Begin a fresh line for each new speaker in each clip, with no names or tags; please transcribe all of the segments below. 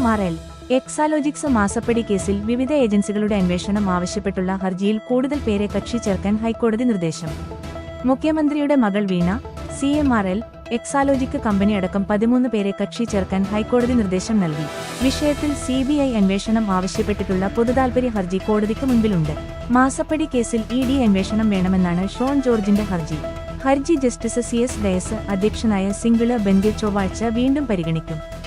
M R L എക്സാലോജിക്സ് മാസപ്പടി കേസിൽ വിവിധ ഏജൻസികളുടെ അന്വേഷണം ആവശ്യപ്പെട്ടുള്ള ഹർജിയിൽ കൂടുതൽ പേരെ കക്ഷി ചേർക്കാൻ ഹൈക്കോടതി നിർദ്ദേശം. മുഖ്യമന്ത്രിയുടെ മകൾ Veena C M R L Exalogic company അടക്കം പതിമൂന്ന് പേരെ കക്ഷി ചേർക്കാൻ ഹൈക്കോടതി നിർദ്ദേശം നൽകി. വിഷയത്തിൽ സി ബി ഐ അന്വേഷണം ആവശ്യപ്പെട്ടിട്ടുള്ള പൊതുതാൽപര്യ ഹർജി കോടതിക്ക് മുൻപിലുണ്ട്. മാസപ്പടി കേസിൽ ഇ ഡി അന്വേഷണം വേണമെന്നാണ് ഷോൺ ജോർജിന്റെ ഹർജി. ഹർജി ജസ്റ്റിസ് സി എസ് ഡയസ് അധ്യക്ഷനായ സിംഗിൾ ബെഞ്ച് ചൊവ്വാഴ്ച വീണ്ടും പരിഗണിക്കും.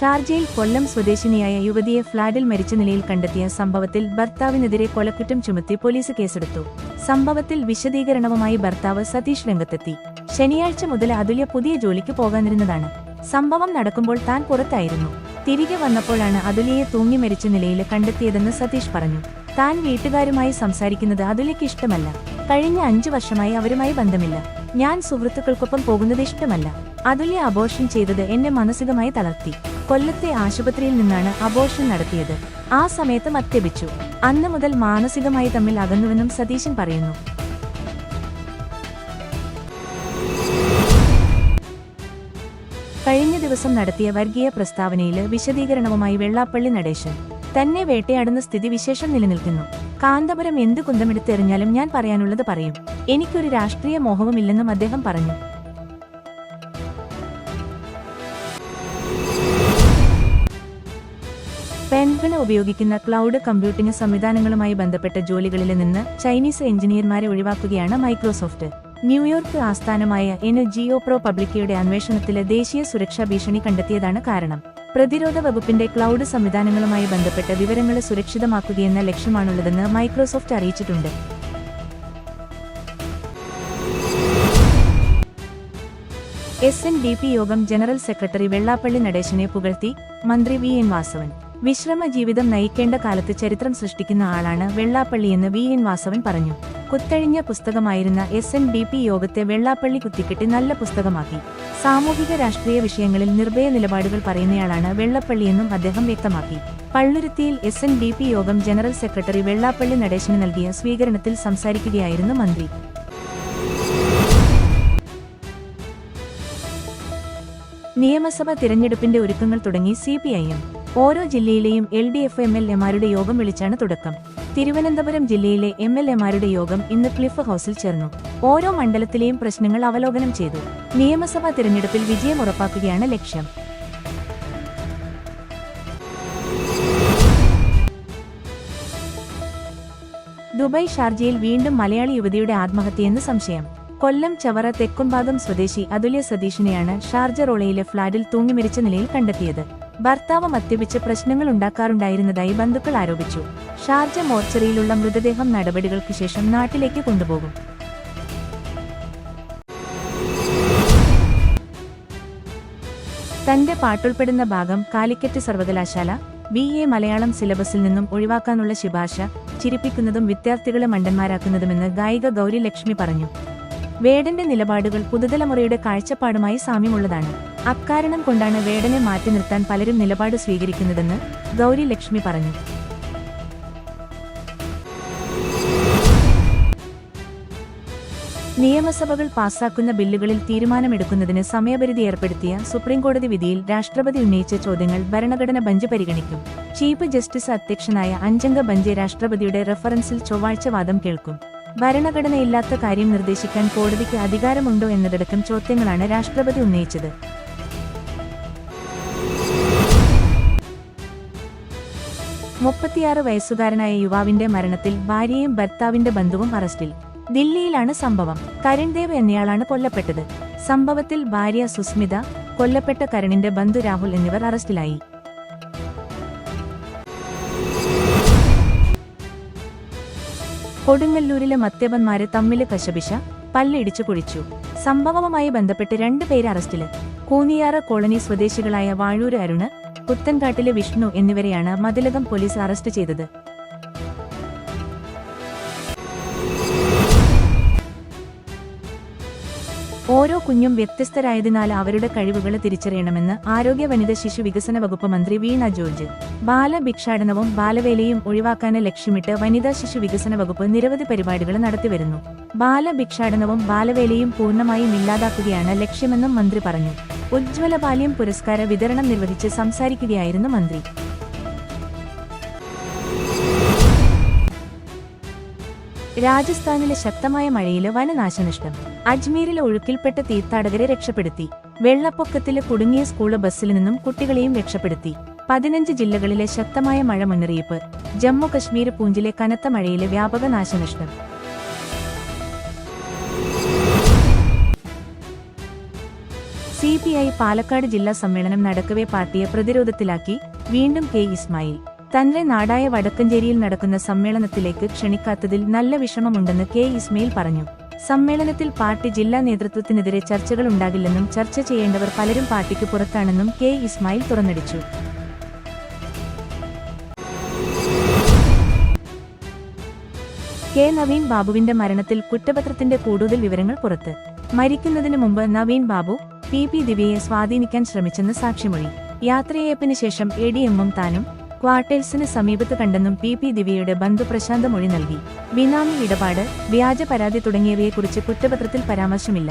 ഷാർജയിൽ കൊല്ലം സ്വദേശിനിയായ യുവതിയെ ഫ്ളാറ്റിൽ മരിച്ച നിലയിൽ കണ്ടെത്തിയ സംഭവത്തിൽ ഭർത്താവിനെതിരെ കൊലക്കുറ്റം ചുമത്തി പോലീസ് കേസെടുത്തു. സംഭവത്തിൽ വിശദീകരണവുമായി ഭർത്താവ് സതീഷ് രംഗത്തെത്തി. ശനിയാഴ്ച മുതൽ അതുല്യ പുതിയ ജോലിക്ക് പോകാനിരുന്നതാണ്. സംഭവം നടക്കുമ്പോൾ താൻ പുറത്തായിരുന്നു. തിരികെ വന്നപ്പോഴാണ് അതുല്യയെ തൂങ്ങി മരിച്ച നിലയിൽ കണ്ടെത്തിയതെന്ന് സതീഷ് പറഞ്ഞു. താൻ വീട്ടുകാരുമായി സംസാരിക്കുന്നത് അതുല്യയ്ക്ക് ഇഷ്ടമല്ല. കഴിഞ്ഞ അഞ്ചു വർഷമായി അവരുമായി ബന്ധമില്ല. ഞാൻ സുഹൃത്തുക്കൾക്കൊപ്പം പോകുന്നത് ഇഷ്ടമല്ല. അതുല്യ അബോർഷൻ ചെയ്തത് എന്നെ മാനസികമായി തളർത്തി. കൊല്ലത്തെ ആശുപത്രിയിൽ നിന്നാണ് അബോർഷൻ നടത്തിയത്. ആ സമയത്ത് മദ്യപിച്ചു. അന്ന് മുതൽ മാനസികമായി തമ്മിൽ അകന്നുവെന്നും സതീശൻ പറയുന്നു. കഴിഞ്ഞ ദിവസം നടത്തിയ വർഗീയ പ്രസ്താവനയിൽ വിശദീകരണവുമായി വെള്ളാപ്പള്ളി നടേശൻ. തന്നെ വേട്ടയാടുന്ന സ്ഥിതിവിശേഷം നിലനിൽക്കുന്നു. കാന്തപുരം എന്ത് കുന്തമെടുത്തെറിഞ്ഞാലും ഞാൻ പറയാനുള്ളത് പറയും. എനിക്കൊരു രാഷ്ട്രീയ മോഹവുമില്ലെന്നും അദ്ദേഹം പറഞ്ഞു. പെൻഗണ് ഉപയോഗിക്കുന്ന ക്ലൗഡ് കമ്പ്യൂട്ടിംഗ് സംവിധാനങ്ങളുമായി ബന്ധപ്പെട്ട ജോലികളിൽ നിന്ന് ചൈനീസ് എഞ്ചിനീയർമാരെ ഒഴിവാക്കുകയാണ് മൈക്രോസോഫ്റ്റ്. ന്യൂയോർക്ക് ആസ്ഥാനമായ എന് ജിയോ പ്രോ പബ്ലിക്കയുടെ അന്വേഷണത്തിലെ ദേശീയ സുരക്ഷാ ഭീഷണി കണ്ടെത്തിയതാണ് കാരണം. പ്രതിരോധ വകുപ്പിന്റെ ക്ലൗഡ് സംവിധാനങ്ങളുമായി ബന്ധപ്പെട്ട വിവരങ്ങൾ സുരക്ഷിതമാക്കുകയെന്ന ലക്ഷ്യമാണുള്ളതെന്ന് മൈക്രോസോഫ്റ്റ് അറിയിച്ചിട്ടുണ്ട്. എസ് എൻ ഡി പി യോഗം ജനറൽ സെക്രട്ടറി വെള്ളാപ്പള്ളി നടേശനെ പുകഴ്ത്തി മന്ത്രി വി എൻ വാസവൻ. വിശ്രമ ജീവിതം നയിക്കേണ്ട കാലത്ത് ചരിത്രം സൃഷ്ടിക്കുന്ന ആളാണ് വെള്ളാപ്പള്ളിയെന്ന് വി എൻ വാസവൻ പറഞ്ഞു. കുത്തഴിഞ്ഞ പുസ്തകമായിരുന്ന എസ് എൻ ബി പി യോഗത്തെ വെള്ളാപ്പള്ളി കുത്തിക്കെട്ടി നല്ല പുസ്തകമാക്കി. സാമൂഹിക രാഷ്ട്രീയ വിഷയങ്ങളിൽ നിർഭയ നിലപാടുകൾ പറയുന്നയാളാണ് വെള്ളപ്പള്ളിയെന്നും അദ്ദേഹം വ്യക്തമാക്കി. പള്ളുരുത്തിയിൽ എസ് എൻ ഡി പി യോഗം ജനറൽ സെക്രട്ടറി വെള്ളാപ്പള്ളി നടേശന് നൽകിയ സ്വീകരണത്തിൽ സംസാരിക്കുകയായിരുന്നു മന്ത്രി. നിയമസഭാ തിരഞ്ഞെടുപ്പിന്റെ ഒരുക്കങ്ങൾ തുടങ്ങി സി പി ഐ എം. ഓരോ ജില്ലയിലെയും L D F M L എമാരുടെ യോഗം വിളിച്ചാണ് തുടക്കം. തിരുവനന്തപുരം ജില്ലയിലെ എം എൽ എമാരുടെ യോഗം ഇന്ന് ക്ലിഫ് ഹൌസിൽ ചേർന്നു. ഓരോ മണ്ഡലത്തിലെയും പ്രശ്നങ്ങൾ അവലോകനം ചെയ്തു. നിയമസഭാ തിരഞ്ഞെടുപ്പിൽ വിജയം ഉറപ്പാക്കുകയാണ് ലക്ഷ്യം. ദുബായ് ഷാർജയിൽ വീണ്ടും മലയാളി യുവതിയുടെ ആത്മഹത്യയെന്ന് സംശയം. കൊല്ലം ചവറ തെക്കുംഭാഗം സ്വദേശി അതുല്യ സതീഷിനെയാണ് ഷാർജ റോളയിലെ ഫ്ളാറ്റിൽ തൂങ്ങിമരിച്ച നിലയിൽ കണ്ടെത്തിയത്. ഭർത്താവ് മദ്യപിച്ച് പ്രശ്നങ്ങൾ ഉണ്ടാക്കാറുണ്ടായിരുന്നതായി ബന്ധുക്കൾ ആരോപിച്ചു. ഷാർജ മോർച്ചറിയിലുള്ള മൃതദേഹം നടപടികൾക്ക് ശേഷം നാട്ടിലേക്ക് കൊണ്ടുപോകും. തന്റെ പാട്ടുൾപ്പെടുന്ന ഭാഗം കാലിക്കറ്റ് സർവകലാശാല ബി എ മലയാളം സിലബസിൽ നിന്നും ഒഴിവാക്കാനുള്ള ശുപാർശ ചിരിപ്പിക്കുന്നതും വിദ്യാർത്ഥികളെ മണ്ടന്മാരാക്കുന്നതുമെന്ന് ഗായിക ഗൗരി ലക്ഷ്മി പറഞ്ഞു. വേടന്റെ നിലപാടുകൾ പുതുതലമുറയുടെ കാഴ്ചപ്പാടുമായി സാമ്യമുള്ളതാണ്. അക്കാരണം കൊണ്ടാണ് വേടനെ മാറ്റി നിർത്താൻ പലരും നിലപാട് സ്വീകരിക്കുന്നതെന്ന് ഗൗരി ലക്ഷ്മി പറഞ്ഞു. നിയമസഭകൾ പാസാക്കുന്ന ബില്ലുകളിൽ തീരുമാനമെടുക്കുന്നതിന് സമയപരിധി ഏർപ്പെടുത്തിയ സുപ്രീംകോടതി വിധിയിൽ രാഷ്ട്രപതി ഉന്നയിച്ച ചോദ്യങ്ങൾ ഭരണഘടന ബഞ്ച് പരിഗണിക്കും. ചീഫ് ജസ്റ്റിസ് അധ്യക്ഷനായ അഞ്ചംഗ ബഞ്ച് രാഷ്ട്രപതിയുടെ റഫറൻസിൽ ചൊവ്വാഴ്ച വാദം കേൾക്കും. ഭരണഘടനയില്ലാത്ത കാര്യം നിർദ്ദേശിക്കാൻ കോടതിക്ക് അധികാരമുണ്ടോ എന്നതടക്കം ചോദ്യങ്ങളാണ് രാഷ്ട്രപതി ഉന്നയിച്ചത്. മുപ്പത്തിയാറ് വയസ്സുകാരനായ യുവാവിന്റെ മരണത്തിൽ ഭാര്യയും ഭർത്താവിന്റെ ബന്ധുവും അറസ്റ്റിൽ. ദില്ലിയിലാണ് സംഭവം. കരൺദേവ് എന്നയാളാണ് കൊല്ലപ്പെട്ടത്. സംഭവത്തിൽ ഭാര്യ സുസ്മിത കൊല്ലപ്പെട്ട കരണിന്റെ ബന്ധു രാഹുൽ എന്നിവർ അറസ്റ്റിലായി. കൊടുങ്ങല്ലൂരിലെ മദ്യപന്മാരെ തമ്മിൽ കശപിശ പല്ലിടിച്ചു കുഴിച്ചു. സംഭവവുമായി ബന്ധപ്പെട്ട് രണ്ടുപേരെ പേര് അറസ്റ്റിൽ. കൂനിയാറ് കോളനി സ്വദേശികളായ വാഴൂര് അരുണ് പുത്തൻകാട്ടിലെ വിഷ്ണു എന്നിവരെയാണ് മതിലകം പോലീസ് അറസ്റ്റ് ചെയ്തത്. ഓരോ കുഞ്ഞും വ്യത്യസ്തരായതിനാൽ അവരുടെ കഴിവുകൾ തിരിച്ചറിയണമെന്ന് ആരോഗ്യ വനിത ശിശു വികസന വകുപ്പ് മന്ത്രി വീണ ജോർജ് ബാലഭിക്ഷാടനവും ബാലവേലയും ഒഴിവാക്കാൻ ലക്ഷ്യമിട്ട് വനിതാ ശിശു വികസന വകുപ്പ് നിരവധി പരിപാടികൾ നടത്തിവരുന്നു. ബാലഭിക്ഷാടനവും ബാലവേലയും പൂർണമായും ഇല്ലാതാക്കുകയാണ് ലക്ഷ്യമെന്നും മന്ത്രി പറഞ്ഞു. ഉജ്ജ്വല ബാല്യം പുരസ്കാര വിതരണം നിർവഹിച്ച് സംസാരിക്കുകയായിരുന്നു മന്ത്രി. രാജസ്ഥാനിലെ ശക്തമായ മഴയിൽ വനനാശനഷ്ടം. അജ്മീരിലെ ഒഴുക്കിൽപ്പെട്ട തീർത്ഥാടകരെ രക്ഷപ്പെടുത്തി. വെള്ളപ്പൊക്കത്തിലെ കുടുങ്ങിയ സ്കൂൾ ബസ്സിൽ നിന്നും കുട്ടികളെയും രക്ഷപ്പെടുത്തി. പതിനഞ്ച് ജില്ലകളിലെ ശക്തമായ മഴ മുന്നറിയിപ്പ്. ജമ്മു കശ്മീർ പൂഞ്ചിലെ കനത്ത മഴയിലെ വ്യാപക നാശനഷ്ടം. പി ഐ പാലക്കാട് ജില്ലാ സമ്മേളനം നടക്കവേ പാർട്ടിയെ പ്രതിരോധത്തിലാക്കി. വീണ്ടും കെ ഇസ്മായിൽ. തന്റെ നാടായ വടക്കഞ്ചേരിയിൽ നടക്കുന്ന സമ്മേളനത്തിലേക്ക് ക്ഷണിക്കാത്തതിൽ നല്ല വിഷമമുണ്ടെന്ന് കെ ഇസ്മയിൽ പറഞ്ഞു. സമ്മേളനത്തിൽ പാർട്ടി ജില്ലാ നേതൃത്വത്തിനെതിരെ ചർച്ചകൾ ഉണ്ടാകില്ലെന്നും ചർച്ച ചെയ്യേണ്ടവർ പലരും പാർട്ടിക്ക് പുറത്താണെന്നും കെ ഇസ്മായിൽ തുറന്നടിച്ചു. കെ നവീൻ ബാബുവിന്റെ മരണത്തിൽ കുറ്റപത്രത്തിന്റെ കൂടുതൽ വിവരങ്ങൾ പുറത്ത്. മരിക്കുന്നതിന് മുമ്പ് നവീൻ ബാബു പി പി ദിവ്യയെ സ്വാധീനിക്കാൻ ശ്രമിച്ചെന്ന് സാക്ഷിമൊഴി. യാത്രയയപ്പിന് ശേഷം എ ഡി എമ്മും താനും ക്വാർട്ടേഴ്സിന് സമീപത്ത് കണ്ടെന്നും പി പി ദിവ്യയുടെ ബന്ധു പ്രശാന്ത മൊഴി നൽകി. ബിനാമി ഇടപാട് വ്യാജ പരാതി തുടങ്ങിയവയെക്കുറിച്ച് കുറ്റപത്രത്തിൽ പരാമർശമില്ല.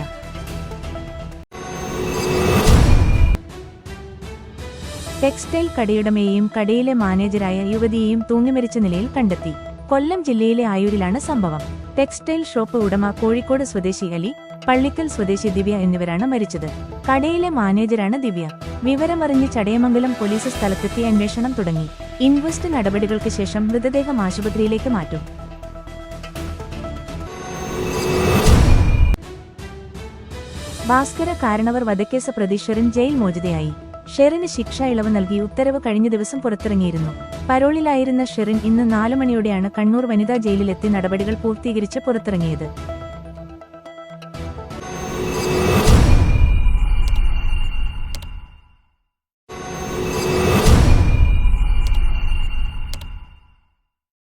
ടെക്സ്റ്റൈൽ കടയുടമയെയും കടയിലെ മാനേജരായ യുവതിയെയും തൂങ്ങിമരിച്ച നിലയിൽ കണ്ടെത്തി. കൊല്ലം ജില്ലയിലെ ആയൂരിലാണ് സംഭവം. ടെക്സ്റ്റൈൽ ഷോപ്പ് ഉടമ കോഴിക്കോട് സ്വദേശി അലി പള്ളിക്കൽ സ്വദേശി ദിവ്യ എന്നിവരാണ് മരിച്ചത്. കടയിലെ മാനേജരാണ് ദിവ്യ. വിവരമറിഞ്ഞ് ചടയമംഗലം പോലീസ് സ്ഥലത്തെത്തി അന്വേഷണം തുടങ്ങി. ഇൻവെസ്റ്റ് നടപടികൾക്ക് ശേഷം മൃതദേഹം ആശുപത്രിയിലേക്ക് മാറ്റും. ഭാസ്കര കാരണവർ വധക്കേസ് പ്രതി ഷെറിൻ ജയിൽ മോചിതയായി. ഷെറിന് ശിക്ഷ ഇളവ് നൽകി ഉത്തരവ് കഴിഞ്ഞ ദിവസം പുറത്തിറങ്ങിയിരുന്നു. പരോളിലായിരുന്ന ഷെറിൻ ഇന്ന് നാലു മണിയോടെയാണ് കണ്ണൂർ വനിതാ ജയിലിലെത്തി നടപടികൾ പൂർത്തീകരിച്ച് പുറത്തിറങ്ങിയത്.